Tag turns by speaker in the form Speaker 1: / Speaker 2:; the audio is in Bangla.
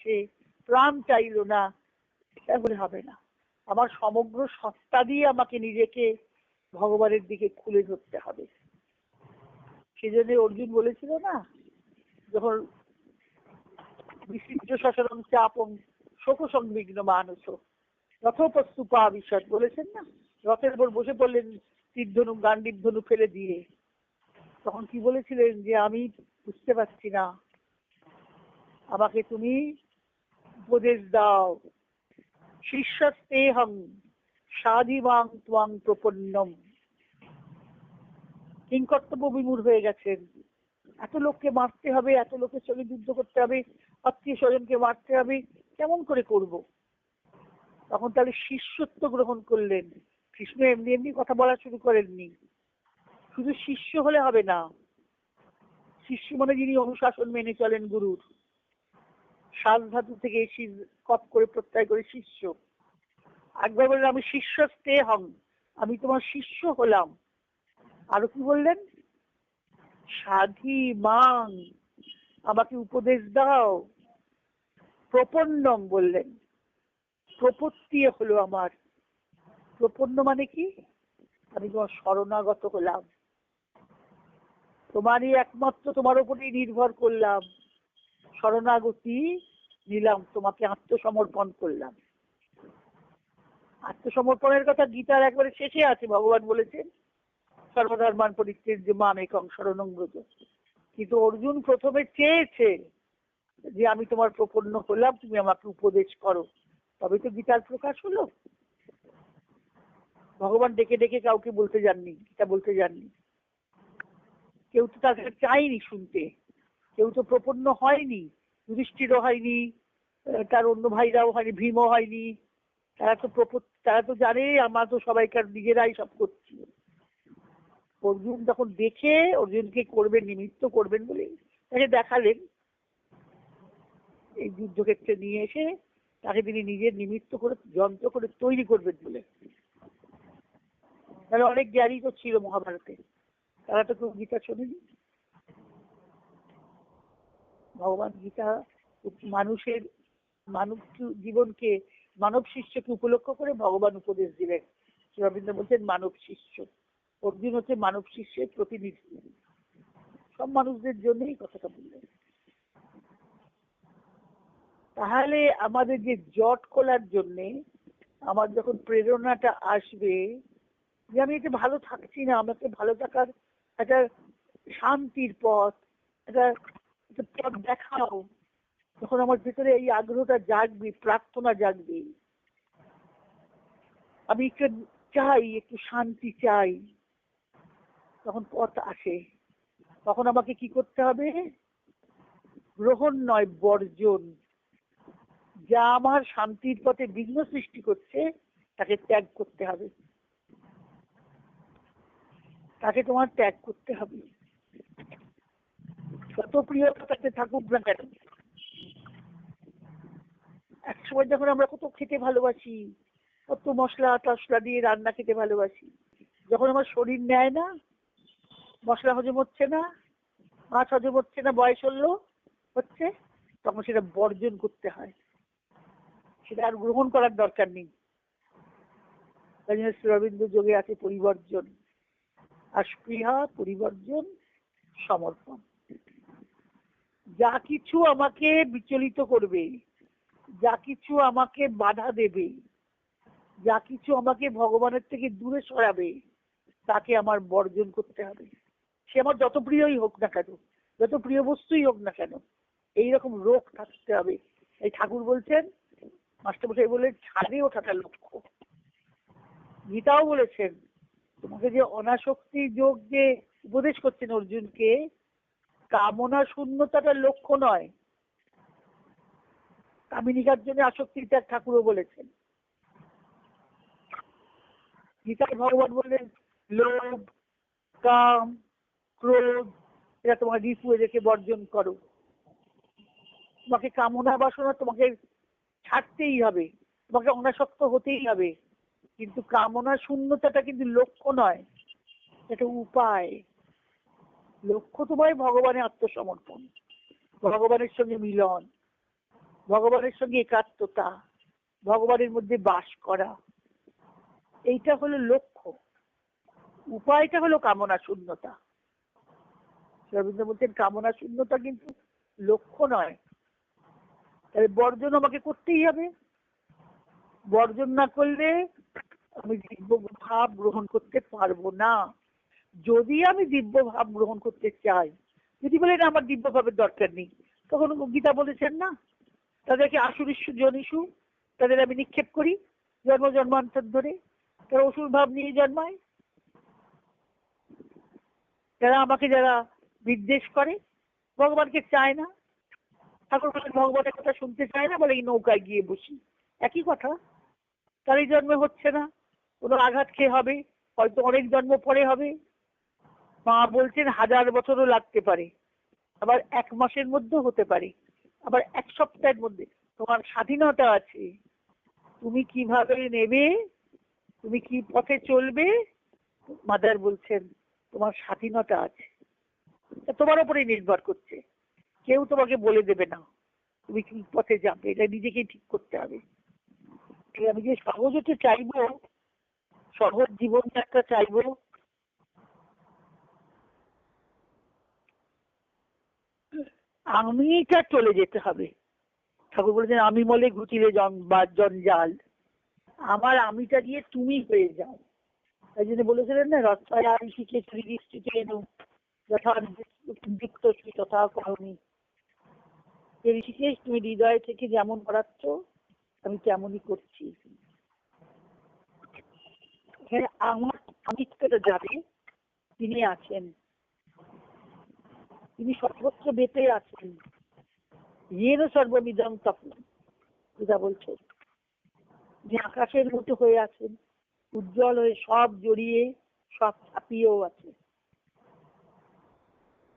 Speaker 1: চাইছে প্রাণ চাইলো না। এটা হবে না। আমার সমগ্র সত্তা দিয়ে আমাকে নিজেকে ভগবানের দিকে খুলে ধরতে হবে। সেজন্য অর্জুন বলেছিল না, যখন বিচিত্র শাসনম চাপম শোক সংবিঘ্ন মানুষ রথোপস্তুপা বিশদ বলেছেন না? রথের উপর বসে পড়লেন তীর গান্ডীব ধনু ফেলে দিয়ে। তখন কি বলেছিলেন যে, আমি বুঝতে পারছি না। আমাকে তুমি উপদেশ দাও শিষ্যস্তেহং সাধিবাং ত্বাং প্রপন্নম কিংকর্তব্য বিমূর হয়ে গেছেন? এত লোককে মারতে হবে, এত লোকের সঙ্গে যুদ্ধ করতে হবে, আত্মীয় স্বজনকে মারতে হবে, কেমন করে করব? তখন তাহলে শিষ্যত্ব গ্রহণ করলেন। কৃষ্ণ এমনি এমনি কথা বলা শুরু করেননি। শুধু শিষ্য হলে হবে না। শিষ্য মানে যিনি অনুশাসন মেনে চলেন গুরুর। সাজ ধাতু থেকে কপ করে প্রত্যয় করে শিষ্য। একবার বললেন, আমি শিষ্য স্তে হম, আমি তোমার শিষ্য হলাম। আরও কি বললেন? সাধি মাং, আমাকে উপদেশ দাও। প্রপন্নম বললেন। প্রপত্তি হলো আমার। প্রপন্ন মানে কি? আমি তোমার শরণাগত হলাম। তোমারই একমাত্র তোমার উপরেই নির্ভর করলাম। শরণাগতি নিলাম তোমাকে আত্মসমর্পণ করলাম। আত্মসমর্পণের কথা গীতার একবারে শেষে আছে, ভগবান বলেছেন, সর্বধর্মান পরিত্যাগ যে মাম একং শরণং কিন্তু অর্জুন প্রথমে চেয়েছে যে আমি তোমার প্রপন্ন হলাম, তুমি আমাকে উপদেশ করো। তবে তো গীতার প্রকাশ হলো। ভগবান ডেকে ডেকে কাউকে বলতে যাননি, গীতা বলতে যাননি। কেউ তো তাকে চায়নি শুনতে, কেউ তো প্রপন্ন হয়নি, যুধিষ্ঠিরও হয়নি তার অন্য ভাইরাও হয়নি, ভীমও হয়নি। তারা তো তারা তো জানে, আমরা তো সবাইকার নিজেরাই সব করছি। অর্জুন তখন দেখে, অর্জুনকে করবেন, নিমিত্ত করবেন বলে তাকে দেখালেন। এই যুদ্ধক্ষেত্রে নিয়ে এসে তাকে তিনি নিজের নিমিত্ত করে, যন্ত্র করে তৈরি করবেন বলে। তাহলে অনেক জ্ঞানী তো ছিল মহাভারতে। তারা তো কেউ গীতা শোনেনি। ভগবান গীতা মানুষের মানব জীবনকে মানব শিষ্যকে উপলক্ষ করে ভগবান উপদেশ দিলেন। রবীন্দ্র বলছেন, মানব শিষ্য। অর্জুন হচ্ছে মানব শিষ্যের প্রতিনিধি। সব মানুষদের জন্যই কথাটা বললেন। তাহলে আমাদের যে জট খোলার জন্যে আমার যখন প্রেরণাটা আসবে যে আমি এটা ভালো থাকছি না, আমাকে ভালো থাকার একটা শান্তির পথ একটা পথ দেখাও যখন আমার ভিতরে এই আগ্রহটা জাগবে, প্রার্থনা জাগবে। আমি একটু চাই, একটু শান্তি চাই। তখন পথ আসে। তখন আমাকে কি করতে হবে? গ্রহণ নয়, বর্জন। যা আমার শান্তির পথে বিঘ্ন সৃষ্টি করছে, তাকে ত্যাগ করতে হবে। তাকে তোমার ত্যাগ করতে হবে। যত প্রিয়তা তাকে থাকুক না কেন একসময় যখন আমরা কত খেতে ভালোবাসি, কত মশলা টসলা দিয়ে রান্না খেতে ভালোবাসি। যখন আমার শরীর নেয় না, মশলা হজম হচ্ছে না, মাছ হজম হচ্ছে না, বয়স হলো, হচ্ছে, তখন সেটা বর্জন করতে হয়। সেটা আর গ্রহণ করার দরকার নেই। তাই জন্য যোগে আছে পরিবর্জন। আর স্পৃহা, পরিবর্জন, সমর্পণ। যা কিছু আমাকে বিচলিত করবে যা কিছু আমাকে বাধা দেবে, যা কিছু আমাকে ভগবানের থেকে দূরে সরাবে, তাকে আমার বর্জন করতে হবে। সে আমার যত প্রিয়ই হোক না কেন, যত প্রিয় বস্তুই হোক না কেন, এইরকম রোগ থাকতে হবে। এই ঠাকুর বলছেন, মাস্টারমশাই বললেন ছাড়ে ওঠাটা লক্ষ্য। গীতাও বলেছেন, তোমাকে যে অনাসক্তি যোগ যে উপদেশ করছেন অর্জুনকে, কামনা শূন্যতাটা লক্ষ্য নয় কামিনিকার জন্য আসক্তি ত্যাগ ঠাকুরও বলেছেন। গীতায় ভগবান বললেন, লোভ, কাম, ক্রোধ এটা তোমার রিপু রেখে বর্জন করো। তোমাকে কামনা বাসনা তোমাকে ছাড়তেই হবে, তোমাকে অনাসক্ত হতেই হবে। কিন্তু কামনা শূন্যতাটা কিন্তু লক্ষ্য নয়, এটা উপায়। লক্ষ্য তোমায় ভগবানের আত্মসমর্পণ, ভগবানের সঙ্গে মিলন। ভগবানের সঙ্গে একাত্মতা, ভগবানের মধ্যে বাস করা, এইটা হলো লক্ষ্য। উপায়টা হলো কামনা শূন্যতা। রবীন্দ্র বলছেন, কামনা শূন্যতা কিন্তু লক্ষ্য নয়। তাহলে বর্জন আমাকে করতেই হবে। বর্জন না করলে আমি দিব্য ভাব গ্রহণ করতে পারব না। যদি আমি দিব্য ভাব গ্রহণ করতে চাই, যদি বলেন আমার দিব্য ভাবের দরকার নেই, তখন গীতা বলেছেন না তাদেরকে আসুরিষ্যু জনিষু তাদের আমি নিক্ষেপ করি, জন্ম জন্মান্তর ধরে। তারা অসুর ভাব নিয়ে জন্মায়। যারা আমাকে যারা বিদ্বেষ করে, ভগবানকে চায় না। ঠাকুর ভগবানের কথা শুনতে চায় না, বলে এই নৌকায় গিয়ে বসি। একই কথা। তার এই জন্মে হচ্ছে না। কোনো আঘাত খেয়ে হবে, হয়তো অনেক জন্ম পরে হবে। মা বলছেন, হাজার বছরও লাগতে পারে। আবার এক মাসের মধ্যেও হতে পারে। আবার এক সপ্তাহের মধ্যে, তোমার স্বাধীনতা আছে। তুমি কীভাবে নেবে? তুমি কি পথে চলবে? মাদার বলছেন, তোমার স্বাধীনতা আছে। তোমার উপরেই নির্ভর করছে। কেউ তোমাকে বলে দেবে না তুমি কি পথে যাবে। এটা নিজেকেই ঠিক করতে হবে। আমি যে সহজতে চাইব, সহজ জীবনযাত্রা চাইব আমিটা চলে যেতে হবে। ঠাকুর বলেছেন, আমি মলে ঘুচিলে বা জঞ্জাল আমার আমিটা দিয়ে তুমি হয়ে যাও। তাই জন্য বলেছিলেন না রথয় আমি শিখে শ্রীদৃষ্টিতে এনু যথা যুক্ত শ্রী তথা করণী। ঋষিকেশ তুমি হৃদয় থেকে যেমন করাচ্ছ, আমি তেমনই করছি। এখানে আমার আমি যাবে তিনি আছেন। তিনি সর্বত্র বেঁচে আছেন। ইয়েরও সর্ববিদম তখন পূজা বলছে যে আকাশের মতো হয়ে আছেন, উজ্জ্বল হয়ে সব জড়িয়ে, সব ছাপিয়েও আছে